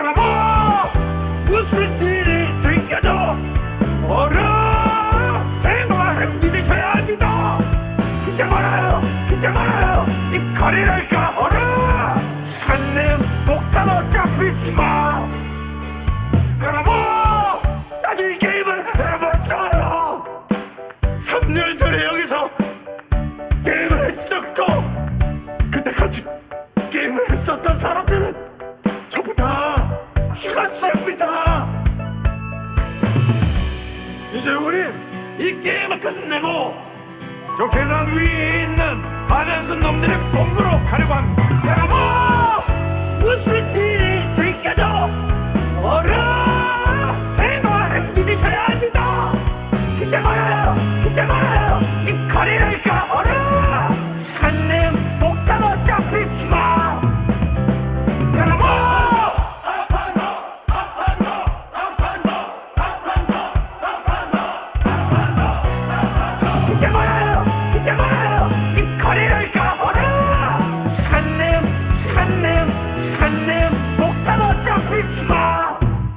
여러분 무슨 일이 생겨도 어라. 생활을 믿으셔야 합니다. 진짜 말아요. 진짜 말아요. 이 거리랄까 어라. 산내 목사로 잡히지마. 나도 이 게임을 해봤어요. 3년 전에 여기서 게임을 했었고 그때 같이 게임을 했었던 사람들은 우린 이 게임을 끝내고 저 계단 위에 있는 반연선 놈들의 본부로 가려고 합니다